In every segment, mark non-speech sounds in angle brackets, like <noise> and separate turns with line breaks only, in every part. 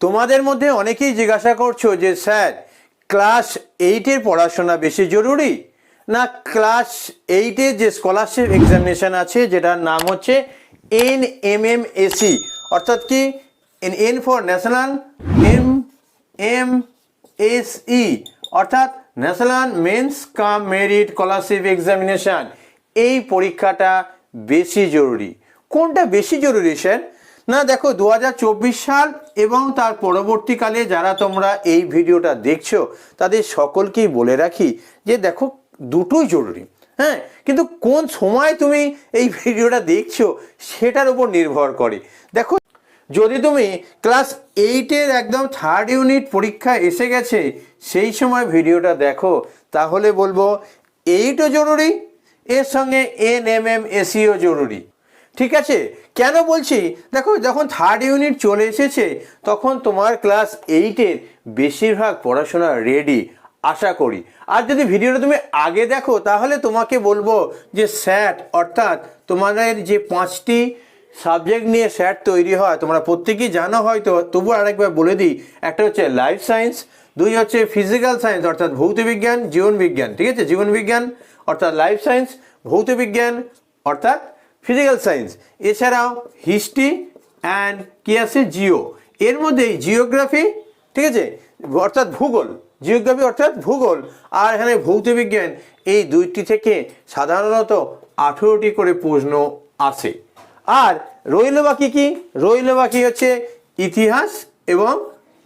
তোমাদের মধ্যে অনেকেই জিজ্ঞাসা করছ যে, স্যার, ক্লাস এইটের পড়াশোনা বেশি জরুরি? না, ক্লাস এইটের যে স্কলারশিপ এক্সামিনেশান আছে, যেটার নাম হচ্ছে এন এম এম এসি অর্থাৎ কি? N N for national M M S E অর্থাৎ national means cum merit scholarship examination এই পরীক্ষাটা বেশি জরুরি। কোনটা বেশি জরুরি, স্যার? না, দেখো দু হাজার চব্বিশ সাল এবং তার পরবর্তীকালে যারা তোমরা এই ভিডিওটা দেখছ, তাদের সকলকেই বলে রাখি যে, দেখো, দুটোই জরুরি হ্যাঁ? কিন্তু কোন সময় তুমি এই ভিডিওটা দেখছ, সেটার উপর নির্ভর করে। দেখো, যদি তুমি ক্লাস এইটের একদম থার্ড ইউনিট পরীক্ষা এসে গেছে, সেই সময় ভিডিওটা দেখো, তাহলে বলব, এইটও জরুরি, এর সঙ্গে এন এম এম এসিও জরুরি। ঠিক আছে? কেন বলছি? দেখো, যখন থার্ড ইউনিট চলে এসেছে, তখন তোমার ক্লাস এইটের বেশিরভাগ পড়াশোনা রেডি আশা করি। আর যদি ভিডিওটা তুমি আগে দেখো, তাহলে তোমাকে বলব যে স্যাট অর্থাৎ তোমাদের যে পাঁচটি সাবজেক্ট নিয়ে স্যাট তৈরি হয়, তোমরা প্রত্যেকেই জানো হয়তো তবু আরেকবার বলে দিই, একটা হচ্ছে লাইফ সায়েন্স দুই হচ্ছে ফিজিক্যাল সায়েন্স অর্থাৎ ভৌতবিজ্ঞান জীবনবিজ্ঞান ঠিক আছে? জীবনবিজ্ঞান অর্থাৎ লাইফ সায়েন্স ভৌতবিজ্ঞান অর্থাৎ ফিজিক্যাল সায়েন্স এছাড়াও হিস্ট্রি অ্যান্ড কি আছে জিও। এর মধ্যেই জিওগ্রাফি ঠিক আছে? অর্থাৎ ভূগোল। জিওগ্রাফি অর্থাৎ ভূগোল। আর এখানে ভৌতবিজ্ঞান, এই দুইটি থেকে সাধারণত আঠেরোটি করে প্রশ্ন আসে আর রইল বাকি কি? রইল বাকি হচ্ছে ইতিহাস এবং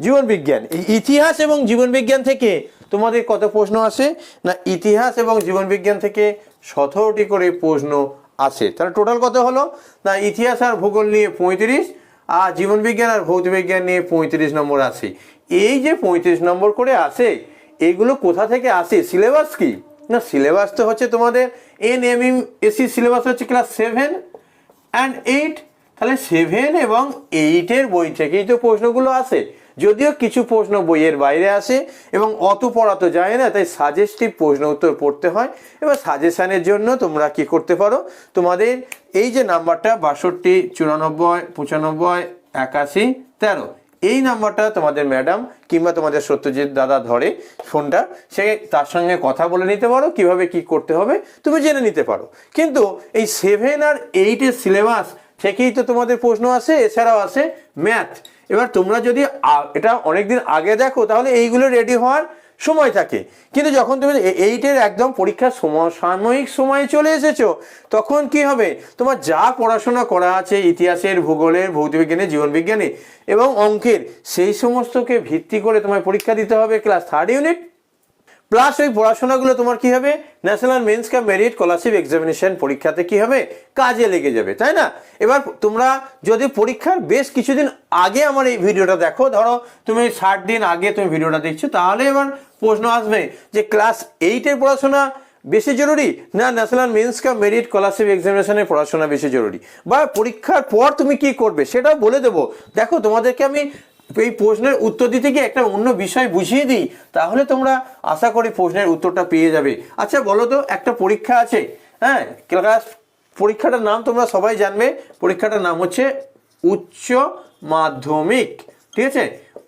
জীবনবিজ্ঞান। এই ইতিহাস এবং জীবনবিজ্ঞান থেকে তোমাদের কত প্রশ্ন আসে? না, ইতিহাস এবং জীবনবিজ্ঞান থেকে সতেরোটি করে প্রশ্ন আসে তাহলে টোটাল কত হলো? না, ইতিহাস আর ভূগোল নিয়ে পঁয়ত্রিশ, আর জীবনবিজ্ঞান আর ভৌতবিজ্ঞান নিয়ে পঁয়ত্রিশ নম্বর আসে এই যে পঁয়ত্রিশ নম্বর করে আসে এগুলো কোথা থেকে আসে? সিলেবাস কি? না সিলেবাস তো হচ্ছে তোমাদের N M M S E syllabus হচ্ছে ক্লাস সেভেন অ্যান্ড এইট তাহলে সেভেন এবং এইটের বই থেকেই তো প্রশ্নগুলো আসে। যদিও কিছু প্রশ্ন বইয়ের বাইরে আসে এবং অত পড়া তো যায় না, তাই সাজেস্টিভ প্রশ্ন উত্তর পড়তে হয়। এবার সাজেশানের জন্য তোমরা কি করতে পারো? তোমাদের এই যে নাম্বারটা বাষট্টি, চুরানব্বই, পঁচানব্বই, একাশি, তেরো, এই নাম্বারটা তোমাদের ম্যাডাম কিংবা তোমাদের সত্যজিৎ দাদা ধরে ফোনটা সে তার সঙ্গে কথা বলে নিতে পারো, কীভাবে কি করতে হবে, তুমি জেনে নিতে পারো। কিন্তু এই সেভেন আর এইটের সিলেবাস থেকেই তো তোমাদের প্রশ্ন আসে, এছাড়াও আসে ম্যাথ এবার তোমরা যদি এটা এটা অনেকদিন আগে দেখো, তাহলে এইগুলো রেডি হওয়ার সময় থাকে। কিন্তু যখন তুমি এইটের একদম পরীক্ষার সময়, সাময়িক সময়ে চলে এসেছ, তখন কি হবে? তোমার যা পড়াশোনা করা আছে, ইতিহাসের, ভূগোলের ভৌতবিজ্ঞানের জীবনবিজ্ঞানে এবং অঙ্কের, সেই সমস্তকে ভিত্তি করে তোমায় পরীক্ষা দিতে হবে ক্লাস থার্ড ইউনিট প্লাস ওই পড়াশোনাগুলো তোমার কি হবে? National means cum merit scholarship examination পরীক্ষাতে কি হবে? কাজে লেগে যাবে, তাই না? এবার তোমরা যদি পরীক্ষার বেশ কিছুদিন আগে আমার এই ভিডিওটা দেখো, ধরো তুমি ষাট দিন আগে তুমি ভিডিওটা দেখছ, তাহলে এবার প্রশ্ন আসবে যে ক্লাস এইটের পড়াশোনা বেশি জরুরি না national means cum merit scholarship এক্সামিনেশনের পড়াশোনা বেশি জরুরি? বা পরীক্ষার পর তুমি কি করবে, সেটাও বলে দেবো। দেখো তোমাদেরকে আমি এই প্রশ্নের উত্তর দিতে গিয়ে একটা অন্য বিষয় বুঝিয়ে দিই, তাহলে তোমরা আশা করি প্রশ্নের উত্তরটা পেয়ে যাবে। আচ্ছা বলো তো, একটা পরীক্ষা আছে হ্যাঁ? ক্লাস পরীক্ষাটার নাম তোমরা সবাই জানবে। পরীক্ষাটার নাম হচ্ছে উচ্চ মাধ্যমিক, ঠিক আছে?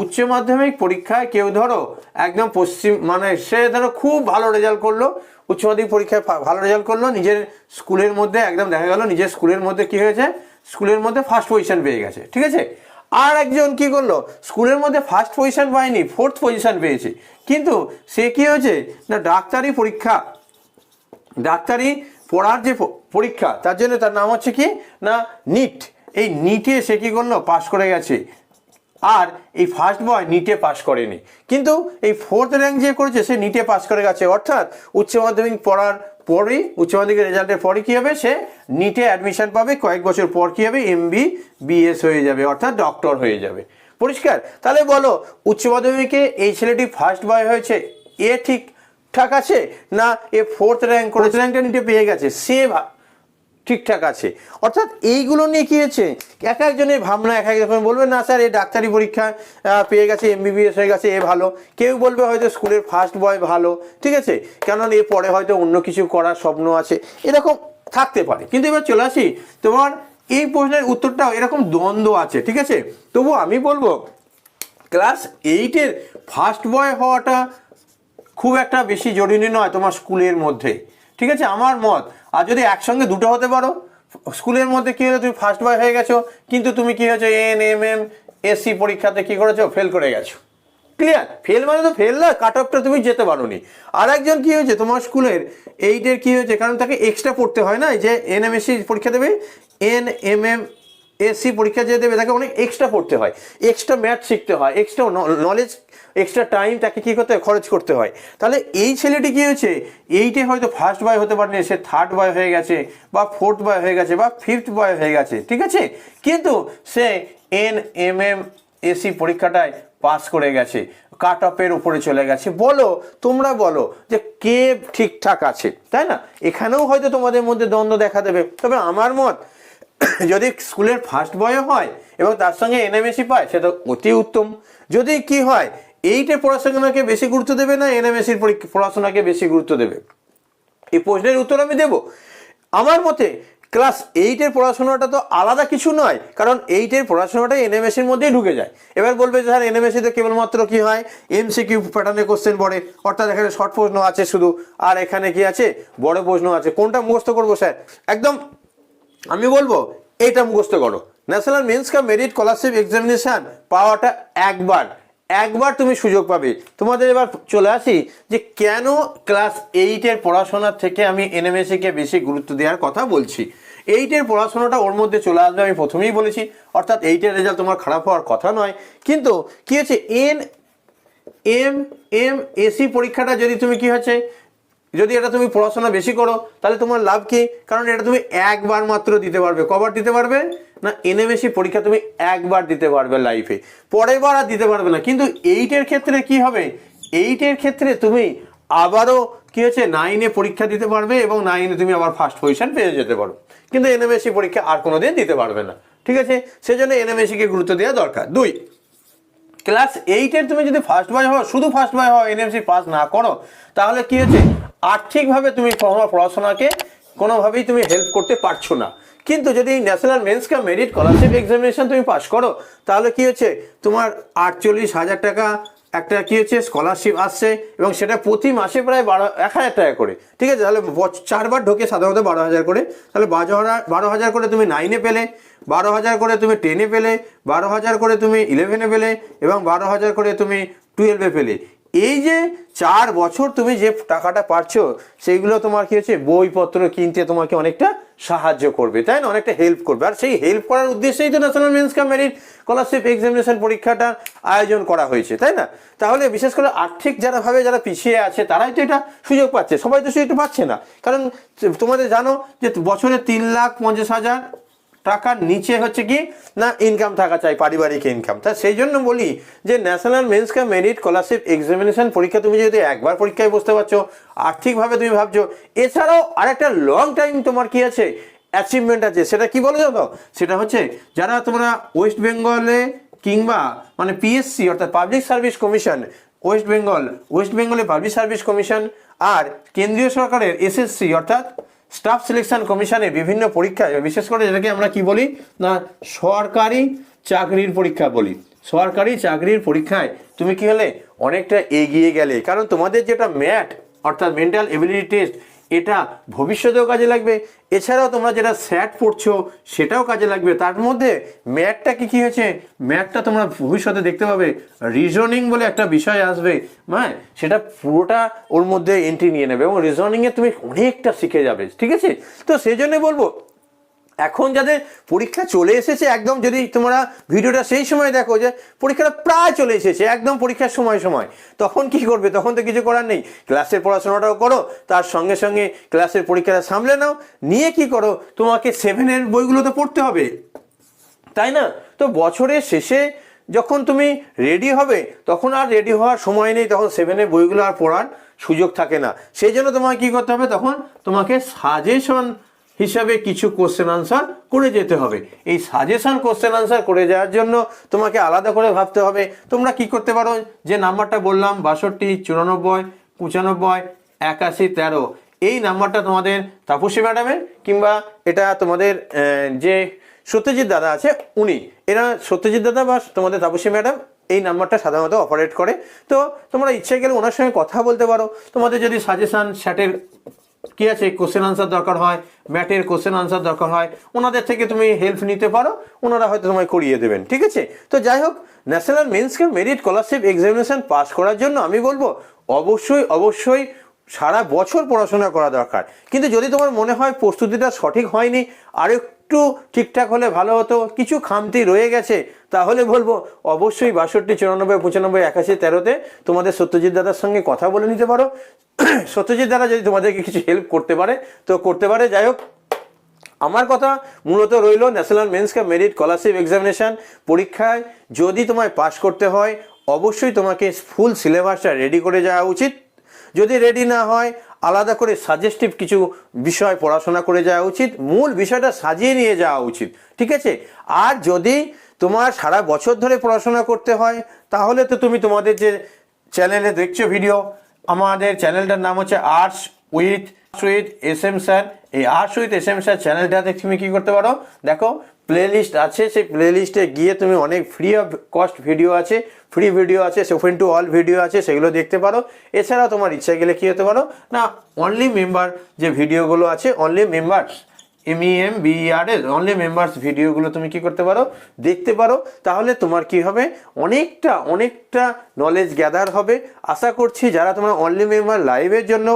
উচ্চ মাধ্যমিক পরীক্ষায় কেউ ধরো, একদম পশ্চিম মানে সে ধরো খুব ভালো রেজাল্ট করল, উচ্চ মাধ্যমিক পরীক্ষায় ভালো রেজাল্ট করল, নিজের স্কুলের মধ্যে একদম দেখা গেল, নিজের স্কুলের মধ্যে কি হয়েছে? স্কুলের মধ্যে ফার্স্ট পজিশন পেয়ে গেছে, ঠিক আছে? আর একজন কি করল? স্কুলের মধ্যে ফার্স্ট পজিশন পায়নি ফোর্থ পজিশন পেয়েছে। কিন্তু সে কি হয়েছে? না, ডাক্তারি পরীক্ষা। ডাক্তারি পড়ার যে পরীক্ষা, তার জন্য তার নাম হচ্ছে কি? না নিট এই নিটে সে কি করল? পাশ করে গেছে। আর এই ফার্স্ট বয় নিটে পাশ করেনি। কিন্তু এই ফোর্থ র্যাঙ্ক যে করেছে, সে নিটে পাশ করে গেছে। অর্থাৎ উচ্চ মাধ্যমিক পড়ার পরেই উচ্চ মাধ্যমিকের রেজাল্টের পরে কী হবে? সে নিটে অ্যাডমিশন পাবে। কয়েক বছর পর কী হবে? এমবি বিএস হয়ে যাবে অর্থাৎ ডক্টর হয়ে যাবে। পরিষ্কার? তাহলে বলো উচ্চ মাধ্যমিকে এই ছেলেটি ফার্স্ট বয় হয়েছে এ ঠিক ঠাক আছে? না এ ফোর্থ র্যাঙ্ক করে র্যাঙ্কটা নিটে পেয়ে গেছে। সে ঠিকঠাক আছে। অর্থাৎ এইগুলো নিয়ে কি হয়েছে? এক একজনের ভাবনা এক এক রকম বলবে, না স্যার, এ ডাক্তারি পরীক্ষা পেয়ে গেছে এমবিবিএস হয়ে গেছে, এ ভালো। কেউ বলবে, হয়তো স্কুলের ফার্স্ট বয় ভালো। ঠিক আছে? কেননা এ পরে হয়তো অন্য কিছু করার স্বপ্ন আছে। এরকম থাকতে পারে। কিন্তু এবার চলে আসি, তোমার এই প্রশ্নের উত্তরটাও এরকম দ্বন্দ্ব আছে, ঠিক আছে? তবু আমি বলব ক্লাস এইটের ফার্স্ট বয় হওয়াটা খুব একটা বেশি জরুরি নয় তোমার স্কুলের মধ্যে। ঠিক আছে? আমার মত। আর যদি একসঙ্গে দুটো হতে পারো, স্কুলের মধ্যে কী হলো? তুমি ফার্স্ট বয় হয়ে গেছো, কিন্তু তুমি কী হয়েছো? এন এম এম এসসি পরীক্ষাতে কী করেছ? ফেল করে গেছো। ক্লিয়ার ফেল মানে তো ফেল না কাট অফটা তুমি যেতে পারো নি আর একজন কী হয়েছে? তোমার স্কুলের এইটের কী হয়েছে? কারণ তাকে এক্সট্রা পড়তে হয় না? যে এন এম এসসি পরীক্ষা দেবে এন এম এম এসসি পরীক্ষা যে দেবে, তাকে অনেক এক্সট্রা পড়তে হয়। এক্সট্রা ম্যাথ শিখতে হয় এক্সট্রা নলেজ এক্সট্রা টাইম তাকে কী করতে হয়? খরচ করতে হয়। তাহলে এই ছেলেটি কী হয়েছে? এইটে হয়তো ফার্স্ট বয় হতে পারেনি, সে থার্ড বয় হয়ে গেছে, বা ফোর্থ বয় হয়ে গেছে, বা ফিফথ বয় হয়ে গেছে, ঠিক আছে? কিন্তু সে এন এম এম এসি পরীক্ষাটায় পাস করে গেছে কাট অফের উপরে চলে গেছে। বলো, তোমরা বলো যে কে ঠিকঠাক আছে, তাই না? এখানেও হয়তো তোমাদের মধ্যে দ্বন্দ্ব দেখা দেবে। তবে আমার মত <coughs> যদি স্কুলের ফার্স্ট বয়ও হয় এবং তার সঙ্গে এনএমএসি পায় সেটা অতি উত্তম। যদি কি হয়, এইটে পড়াশোনাকে বেশি গুরুত্ব দেবে না এনএমএসির পড়াশোনাকে বেশি গুরুত্ব দেবে? এই প্রশ্নের উত্তর আমি দেব। আমার মতে ক্লাস এইটের পড়াশোনাটা তো আলাদা কিছু নয়, কারণ এইটের পড়াশোনাটা এনএমএসির মধ্যেই ঢুকে যায়। এবার বলবে যে, স্যার এনএমএসিতে কেবলমাত্র কি হয়? এমসিকিউ প্যাটার্নে কোশ্চেন পড়ে। অর্থাৎ এখানে শর্ট প্রশ্ন আছে শুধু। আর এখানে কি আছে? বড় প্রশ্ন আছে। কোনটা মুখস্থ করব, স্যার? একদম আমি বলব এটা মুখস্থ করো। National means cum merit scholarship examination পাওয়াটা একবার। একবার তুমি সুযোগ পাবে। তোমাদের এবার চলে আসি যে কেন ক্লাস এইটের পড়াশোনার থেকে আমি এনএমএসিকে বেশি গুরুত্ব দেওয়ার কথা বলছি। এইটের পড়াশোনাটা ওর মধ্যে চলে আসবে, আমি প্রথমেই বলেছি। অর্থাৎ এইটের রেজাল্ট তোমার খারাপ হওয়ার কথা নয়। কিন্তু কি হচ্ছে? এন এম এম এসি পরীক্ষাটা যদি তুমি কি হচ্ছে? যদি এটা তুমি পড়াশোনা বেশি করো, তাহলে তোমার লাভ কি? কারণ এটা তুমি একবার মাত্র দিতে পারবে। কবার দিতে পারবে? না এনএমএসি পরীক্ষা তুমি একবার দিতে পারবে লাইফে পরের বার আর দিতে পারবে না। কিন্তু এইটের ক্ষেত্রে কি হবে? এইটের ক্ষেত্রে তুমি আবারও কি হচ্ছে? নাইনে পরীক্ষা দিতে পারবে এবং নাইনে তুমি আবার ফার্স্ট পজিশন পেয়ে যেতে পারো। কিন্তু এনএমএসি পরীক্ষা আর কোনোদিন দিতে পারবে না। ঠিক আছে? সেজন্য এনএমএসিকে গুরুত্ব দেওয়া দরকার। দুই ক্লাস এইটের তুমি যদি ফার্স্ট বয় হও, শুধু ফার্স্ট বয় হও এনএমসি পাস না করো, তাহলে কি হচ্ছে আর্থিকভাবে তুমি তোমার পড়াশোনাকে কোনোভাবেই তুমি হেল্প করতে পারছ না। কিন্তু যদি national means merit scholarship examination তুমি পাস করো, তাহলে কি হচ্ছে? তোমার আটচল্লিশ হাজার টাকা একটা কি হচ্ছে স্কলারশিপ আসছে এবং সেটা প্রতি মাসে প্রায় বারো, এক হাজার টাকা করে। ঠিক আছে? তাহলে চারবার ঢোকে সাধারণত বারো হাজার করে। তাহলে বারো হাজার বারো হাজার করে তুমি নাইনে পেলে, বারো হাজার করে তুমি টেনে পেলে, বারো হাজার করে তুমি ইলেভেনে পেলে এবং বারো হাজার করে তুমি টুয়েলভে পেলে। এই যে চার বছর তুমি যে টাকাটা পাচ্ছো সেইগুলো তোমার কি হচ্ছে, বইপত্র কিনতে তোমাকে অনেকটা সাহায্য করবে, তাই না? অনেকটা হেল্প করবে। আর সেই হেল্প করার উদ্দেশ্যেই তো national means cum merit scholarship examination পরীক্ষাটা আয়োজন করা হয়েছে, তাই না? তাহলে বিশেষ করে আর্থিক যারা ভাবে যারা পিছিয়ে আছে, তারাই তো এটা সুযোগ পাচ্ছে। সবাই তো সুযোগটা পাচ্ছে না। কারণ তোমাদের জানো যে বছরে তিন লাখ পঞ্চাশ হাজার টাকার নিচে হচ্ছে কি? না ইনকাম থাকা চাই, পারিবারিক ইনকাম তা সেই জন্য বলি যে national means cum merit scholarship examination পরীক্ষা তুমি যদি একবার পরীক্ষায় বসতে পারছ, আর্থিকভাবে তুমি ভাবছ, এছাড়াও আরেকটা লং টাইম তোমার কি আছে? অ্যাচিভমেন্ট আছে। সেটা কি বলে জানো? সেটা হচ্ছে যারা তোমরা ওয়েস্ট বেঙ্গলে কিংবা মানে পিএসসি অর্থাৎ public service commission west Bengal west বেঙ্গলে পাবলিক সার্ভিস কমিশন আর কেন্দ্রীয় সরকারের এসএসসি অর্থাৎ স্টাফ সিলেকশন কমিশনে বিভিন্ন পরীক্ষায় বিশেষ করে যেটাকে আমরা কি বলি? না, সরকারি চাকরির পরীক্ষা বলি। সরকারি চাকরির পরীক্ষায় তুমি কি হলে? অনেকটা এগিয়ে গেলে। কারণ তোমাদের যেটা ম্যাট, অর্থাৎ মেন্টাল এবিলিটি টেস্ট এটা ভবিষ্যতেও কাজে লাগবে। এছাড়াও তোমরা যেটা স্যাট পড়ছো, সেটাও কাজে লাগবে। তার মধ্যে ম্যাথটা কী কী হয়েছে? ম্যাথটা তোমরা ভবিষ্যতে দেখতে পাবে। রিজনিং বলে একটা বিষয় আসবে। হ্যাঁ সেটা পুরোটা ওর মধ্যে এন্ট্রি নিয়ে নেবে এবং রিজনিংয়ে তুমি অনেকটা শিখে যাবে। ঠিক আছে? তো সেই জন্য বলব এখন যাদের পরীক্ষা চলে এসেছে, একদম যদি তোমরা ভিডিওটা সেই সময় দেখো যে পরীক্ষাটা প্রায় চলে এসেছে, একদম পরীক্ষার সময় সময়, তখন কি করবে? তখন তো কিছু করার নেই। ক্লাসের পড়াশোনাটাও করো, তার সঙ্গে সঙ্গে ক্লাসের পরীক্ষাটা সামলে নাও। নিয়ে কি করো? তোমাকে সেভেনের বইগুলো তো পড়তে হবে। তাই না? তো বছরের শেষে যখন তুমি রেডি হবে, তখন আর রেডি হওয়ার সময় নেই, তখন সেভেনের বইগুলো আর পড়ার সুযোগ থাকে না। সেই জন্য তোমাকে কি করতে হবে? তখন তোমাকে সাজেশন হিসাবে কিছু কোশ্চেন আনসার করে যেতে হবে। এই সাজেশন কোশ্চেন আনসার করে যাওয়ার জন্য তোমাকে আলাদা করে ভাবতে হবে। তোমরা কি করতে পারো? যে নাম্বারটা বললাম, বাষট্টি, চুরানব্বই, পঁচানব্বই, একাশি, তেরো, এই নাম্বারটা তোমাদের তাপসী ম্যাডামের কিংবা এটা তোমাদের যে সত্যজিৎ দাদা আছে, উনি। এরা সত্যজিৎ দাদা বা তোমাদের তাপসী ম্যাডাম এই নাম্বারটা সাধারণত অপারেট করে। তো তোমরা ইচ্ছে গেলে ওনার সঙ্গে কথা বলতে পারো। তোমাদের যদি সাজেশান স্যাটের কি আছে? কোশ্চেন আনসার দরকার হয় ম্যাটের কোশ্চেন আনসার দরকার হয়। ওনাদের থেকে তুমি হেল্প নিতে পারো, ওনারা হয়তো তোমায় করিয়ে দেবেন, ঠিক আছে? তো যাই হোক ন্যাশনাল মেন্সকে মেরিট স্কলারশিপ এক্সামিনেশন পাস করার জন্য আমি বলব, অবশ্যই অবশ্যই সারা বছর পড়াশোনা করা দরকার। কিন্তু যদি তোমার মনে হয় প্রস্তুতিটা সঠিক হয়নি আর একটু ঠিকঠাক হলে ভালো হতো, কিছু খামতি রয়ে গেছে, তাহলে বলব, অবশ্যই বাষট্টি, চুরানব্বই, পঁচানব্বই, একাশি, তেরোতে তোমাদের সত্যজিৎ দাদার সঙ্গে কথা বলে নিতে পারো। <coughs> সত্যজিৎ দাদা যদি তোমাদেরকে কিছু হেল্প করতে পারে, তো করতে পারে। যাই হোক, আমার কথা মূলত রইল national means cum merit scholarship examination পরীক্ষায়। যদি তোমায় পাশ করতে হয়, অবশ্যই তোমাকে ফুল সিলেবাসটা রেডি করে যাওয়া উচিত। যদি রেডি না হয়, আলাদা করে সাজেস্টিভ কিছু বিষয় পড়াশোনা করে যাওয়া উচিত। মূল বিষয়টা সাজিয়ে নিয়ে যাওয়া উচিত, ঠিক আছে? আর যদি তোমার সারা বছর ধরে পড়াশোনা করতে হয়, তাহলে তো তুমি তোমাদের যে চ্যানেলে দেখছ ভিডিও আমাদের চ্যানেলটার নাম হচ্ছে আর্টস উইথ সুইথ এস এম স্যার। এই arts with S M sir চ্যানেলটাতে তুমি কী করতে পারো? দেখো প্লে লিস্ট আছে, সেই প্লেলিস্টে গিয়ে তুমি অনেক ফ্রি অফ কস্ট ভিডিও আছে ফ্রি ভিডিও আছে ওপেন টু অল ভিডিও আছে, সেগুলো দেখতে পারো। এছাড়াও তোমার ইচ্ছা গেলে কী হতে পারো? না অনলি মেম্বার যে ভিডিওগুলো আছে only members M E M B R L only members ভিডিওগুলো তুমি কি করতে পারো, দেখতে পারো, তাহলে তোমার কি হবে? অনেকটা অনেকটা নলেজ গ্যাদার হবে। আশা করছি যারা তোমার অনলি মেম্বার লাইভের জন্য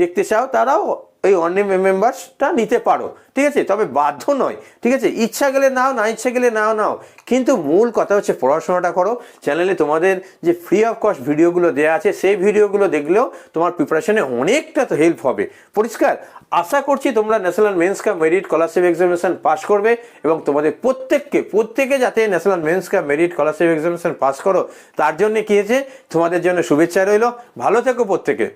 দেখতে চাও, তারাও এই অনলি মেম্বার্সটা নিতে পারো। ঠিক আছে? তবে বাধ্য নয়। ঠিক আছে? ইচ্ছা গেলে নাও, না ইচ্ছা গেলে নাও নাও। কিন্তু মূল কথা হচ্ছে পড়াশোনাটা করো। চ্যানেলে তোমাদের যে ফ্রি অফ কস্ট ভিডিওগুলো দেওয়া আছে, সেই ভিডিওগুলো দেখলেও তোমার প্রিপারেশনে অনেকটা তো হেল্প হবে। পরিষ্কার? আশা করছি তোমরা national means cum merit scholarship examination pass করবে এবং তোমাদের প্রত্যেককে, প্রত্যেকে যাতে national means cum merit scholarship examination pass করো, তার জন্য কী হয়েছে? তোমাদের জন্য শুভেচ্ছা রইল। ভালো থেকো প্রত্যেকে।